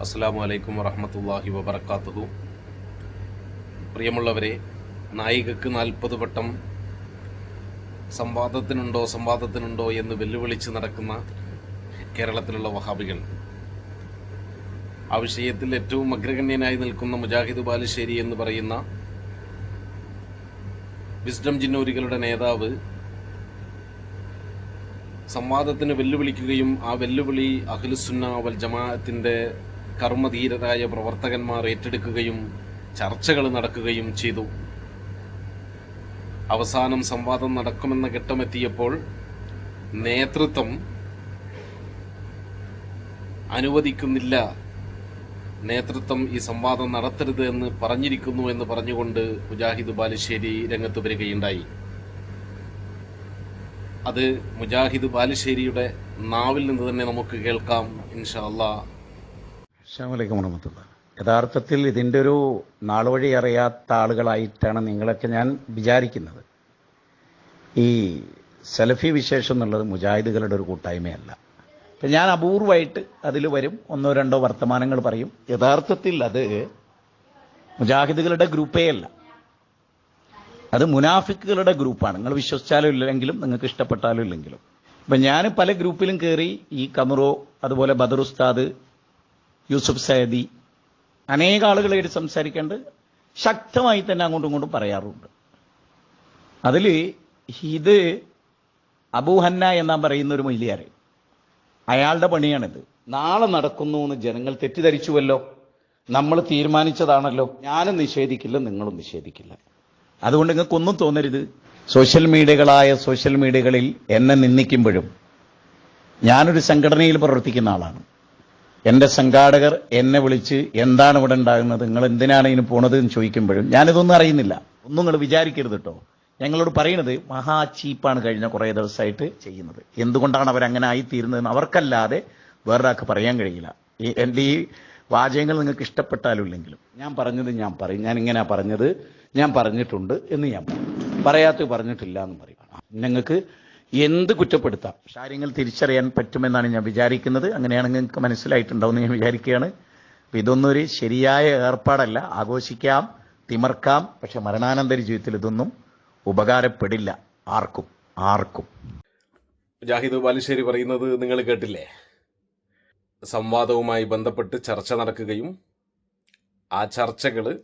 അസ്സാം വലൈക്കും വറഹമത്തല്ലാഹി വബർക്കാത്തതു പ്രിയമുള്ളവരെ നായികക്ക് നാൽപ്പത് വട്ടം സംവാദത്തിനുണ്ടോ സംവാദത്തിനുണ്ടോ എന്ന് വെല്ലുവിളിച്ച് നടക്കുന്ന കേരളത്തിലുള്ള വഹാബികൾ. ആ വിഷയത്തിൽ ഏറ്റവും അഗ്രഗണ്യനായി നിൽക്കുന്ന മുജാഹിദ് ബാലുശ്ശേരി എന്ന് പറയുന്ന വിസ്ഡം ജിന്നൂരികളുടെ നേതാവ് സംവാദത്തിന് വെല്ലുവിളിക്കുകയും ആ വെല്ലുവിളി അഖിലുസുന്ന വൽ ജമാഅത്തിന്റെ കർമ്മധീരരായ പ്രവർത്തകന്മാർ ഏറ്റെടുക്കുകയും ചർച്ചകൾ നടക്കുകയും ചെയ്തു. അവസാനം സംവാദം നടക്കുമെന്ന ഘട്ടമെത്തിയപ്പോൾ നേതൃത്വം അനുവദിക്കുന്നില്ല. നേതൃത്വം ഈ സംവാദം നടത്തരുത് എന്ന് പറഞ്ഞിരിക്കുന്നു എന്ന് പറഞ്ഞുകൊണ്ട് മുജാഹിദ് ബാലുശ്ശേരി രംഗത്ത് വരികയുണ്ടായി. അത് മുജാഹിദ് ബാലുശ്ശേരിയുടെ നാവിൽ നിന്ന് തന്നെ നമുക്ക് കേൾക്കാം. ഇൻഷാ അല്ലാ അസ്സാമലൈക്കും വണമത്തുള്ള യഥാർത്ഥത്തിൽ ഇതിന്റെ ഒരു നാളുവഴി അറിയാത്ത ആളുകളായിട്ടാണ് നിങ്ങളൊക്കെ ഞാൻ വിചാരിക്കുന്നത്. ഈ സെലഫി വിശേഷം എന്നുള്ളത് മുജാഹിദുകളുടെ ഒരു കൂട്ടായ്മയല്ല. അപ്പം ഞാൻ അപൂർവമായിട്ട് അതിൽ വരും ഒന്നോ രണ്ടോ വർത്തമാനങ്ങൾ പറയും. യഥാർത്ഥത്തിൽ അത് മുജാഹിദുകളുടെ ഗ്രൂപ്പേ അല്ല. അത് മുനാഫിക്കുകളുടെ ഗ്രൂപ്പാണ്. നിങ്ങൾ വിശ്വസിച്ചാലും ഇല്ലെങ്കിലും നിങ്ങൾക്ക് ഇഷ്ടപ്പെട്ടാലും ഇല്ലെങ്കിലും. അപ്പം ഞാൻ പല ഗ്രൂപ്പിലും കയറി ഈ കമറോ അതുപോലെ ബദർ ഉസ്താദ് യൂസുഫ് സയദി അനേക ആളുകളായിട്ട് സംസാരിക്കേണ്ട ശക്തമായി തന്നെ അങ്ങോട്ടും ഇങ്ങോട്ടും പറയാറുണ്ട്. അതിൽ ഇത് അബൂഹന്ന എന്നാ പറയുന്ന ഒരു മൊയ്ലിയാര്. അയാളുടെ പണിയാണിത്. നാളെ നടക്കുന്നു എന്ന് ജനങ്ങൾ തെറ്റിദ്ധരിച്ചുവല്ലോ. നമ്മൾ തീരുമാനിച്ചതാണല്ലോ. ഞാനും നിഷേധിക്കില്ല നിങ്ങളും നിഷേധിക്കില്ല. അതുകൊണ്ട് നിങ്ങൾക്കൊന്നും തോന്നരുത്. സോഷ്യൽ മീഡിയകളായ സോഷ്യൽ മീഡിയകളിൽ എന്നെ നിന്ദിക്കുമ്പോഴും ഞാനൊരു സംഘടനയിൽ പ്രവർത്തിക്കുന്ന ആളാണ്. എന്റെ സംഘാടകർ എന്നെ വിളിച്ച് എന്താണ് ഇവിടെ ഉണ്ടാകുന്നത്? നിങ്ങൾ എന്തിനാണ് ഇതിന് പോണത് എന്ന് ചോദിക്കുമ്പോഴും ഞാനിതൊന്നും അറിയുന്നില്ല. ഒന്നും നിങ്ങൾ വിചാരിക്കരുത് കേട്ടോ ഞങ്ങളോട് പറയുന്നത് മഹാ ചീപ്പാണ് കഴിഞ്ഞ കുറേ ദിവസമായിട്ട് ചെയ്യുന്നത്. എന്തുകൊണ്ടാണ് അവരങ്ങനെ ആയിത്തീരുന്നതെന്ന് അവർക്കല്ലാതെ വേറൊരാൾക്ക് പറയാൻ കഴിയില്ല. ഈ എന്റെ ഈ വാചകങ്ങൾ നിങ്ങൾക്ക് ഇഷ്ടപ്പെട്ടാലും ഇല്ലെങ്കിലും. ഞാൻ പറഞ്ഞത് ഞാൻ പറയും. ഞാൻ ഇങ്ങനെ പറഞ്ഞത്. ഞാൻ പറഞ്ഞിട്ടുണ്ട് എന്ന് ഞാൻ പറയും. പറയാത്ത പറഞ്ഞിട്ടില്ല എന്ന് പറയും ഞങ്ങൾക്ക് എന്ത് കുറ്റപ്പെടുത്താം? കാര്യങ്ങൾ തിരിച്ചറിയാൻ പറ്റുമെന്നാണ് ഞാൻ വിചാരിക്കുന്നത്. അങ്ങനെയാണെങ്കിൽ നിങ്ങൾക്ക് മനസ്സിലായിട്ടുണ്ടാവും ഞാൻ വിചാരിക്കുകയാണ്. ഇതൊന്നൊരു ഇതൊന്നും ഒരു ശരിയായ ഏർപ്പാടല്ല. ആഘോഷിക്കാം തിമർക്കാം പക്ഷെ മരണാനന്തര ജീവിതത്തിൽ ഇതൊന്നും ഉപകാരപ്പെടില്ല. ആർക്കും ആർക്കും. ജാഹിദ് ബാലുശ്ശേരി പറയുന്നത് നിങ്ങൾ കേട്ടില്ലേ? സംവാദവുമായി ബന്ധപ്പെട്ട് ചർച്ച നടക്കുകയും ആ ചർച്ചകൾ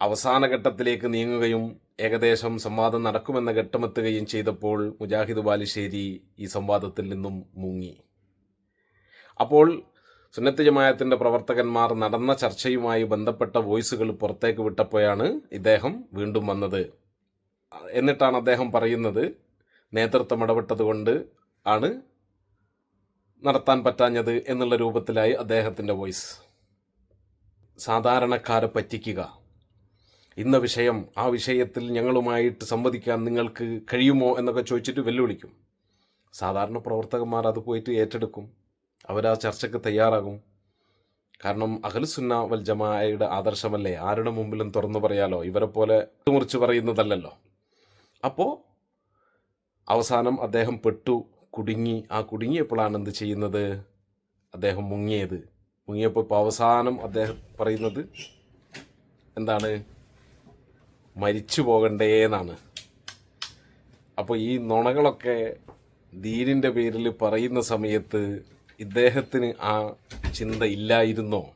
അവസാന ഘട്ടത്തിലേക്ക് നീങ്ങുകയും ഏകദേശം സംവാദം നടക്കുമെന്ന ഘട്ടമെത്തുകയും ചെയ്തപ്പോൾ മുജാഹിദ് ബാലുശ്ശേരി ഈ സംവാദത്തിൽ നിന്നും മുങ്ങി. അപ്പോൾ സുന്നത്ത് ജമായത്തിന്റെ പ്രവർത്തകന്മാർ നടന്ന ചർച്ചയുമായി ബന്ധപ്പെട്ട വോയിസുകൾ പുറത്തേക്ക് വിട്ടപ്പോഴാണ് ഇദ്ദേഹം വീണ്ടും വന്നത്. എന്നിട്ടാണ് അദ്ദേഹം പറയുന്നത് നേതൃത്വം ഇടപെട്ടതുകൊണ്ട് ആണ് നടത്താൻ പറ്റാഞ്ഞത് എന്നുള്ള രൂപത്തിലായി അദ്ദേഹത്തിന്റെ വോയിസ്. സാധാരണക്കാരെ പറ്റിക്കുക. ഇന്ന വിഷയം ആ വിഷയത്തിൽ ഞങ്ങളുമായിട്ട് സംവദിക്കാൻ നിങ്ങൾക്ക് കഴിയുമോ എന്നൊക്കെ ചോദിച്ചിട്ട് വെല്ലുവിളിക്കും. സാധാരണ പ്രവർത്തകന്മാർ അത് പോയിട്ട് ഏറ്റെടുക്കും. അവരാ ചർച്ചയ്ക്ക് തയ്യാറാകും. കാരണം അഖലുസുന്ന വൽ ജമായയുടെ ആദർശമല്ലേ? ആരുടെ മുമ്പിലും തുറന്നു പറയാലോ? ഇവരെ പോലെ മുറിച്ച് പറയുന്നതല്ലല്ലോ. അപ്പോൾ അവസാനം അദ്ദേഹം പെട്ടു കുടുങ്ങി. ആ കുടുങ്ങിയപ്പോഴാണ് എന്ത് ചെയ്യുന്നത്? അദ്ദേഹം മുങ്ങിയത്. മുങ്ങിയപ്പോൾ ഇപ്പോൾ അവസാനം അദ്ദേഹം പറയുന്നത് എന്താണ്? മരിച്ചു പോകണ്ടേന്നാണ്. അപ്പോൾ ഈ നുണകളൊക്കെ ദീനിന്റെ പേരിൽ പറയുന്ന സമയത്ത് ഇദ്ദേഹത്തിന് ആ ചിന്ത ഇല്ലായിരുന്നോ?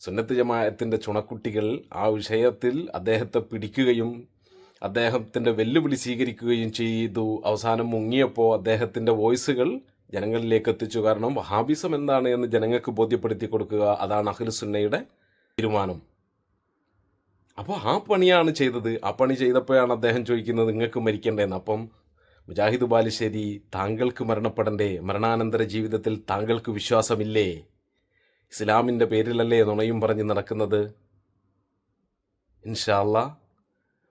സുന്നത്ത് ജമായത്തിന്റെ ചുണക്കുട്ടികൾ ആ വിഷയത്തിൽ അദ്ദേഹത്തെ പിടിക്കുകയും അദ്ദേഹത്തിന്റെ വെല്ലുവിളി സ്വീകരിക്കുകയും ചെയ്തു. അവസാനം മുങ്ങിയപ്പോൾ അദ്ദേഹത്തിന്റെ വോയിസുകൾ ജനങ്ങളിലേക്ക് എത്തിച്ചു. കാരണം വഹാബിസം എന്താണ് എന്ന് ജനങ്ങൾക്ക് ബോധ്യപ്പെടുത്തി കൊടുക്കുക. അതാണ് അഖിലുസുന്നയുടെ തീരുമാനം. അപ്പോൾ ആ പണിയാണ് ചെയ്തത്. ആ പണി ചെയ്തപ്പോഴാണ് അദ്ദേഹം ചോദിക്കുന്നത് നിങ്ങൾക്ക് മരിക്കണ്ടേന്ന് അപ്പം മുജാഹിദ് ബാലുശ്ശേരി താങ്കൾക്ക് മരണപ്പെടണ്ടേ? മരണാനന്തര ജീവിതത്തിൽ താങ്കൾക്ക് വിശ്വാസമില്ലേ? ഇസ്ലാമിന്റെ പേരിലല്ലേ നുണയും പറഞ്ഞ് നടക്കുന്നത്? ഇൻഷാല്ല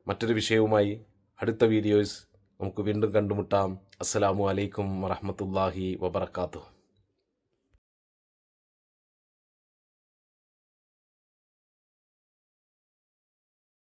മറ്റൊരു വിഷയവുമായി അടുത്ത വീഡിയോസ് നമുക്ക് വീണ്ടും കണ്ടുമുട്ടാം. അസ്സലാമു അലൈക്കും വറഹമത്തല്ലാഹി വബർക്കാത്തു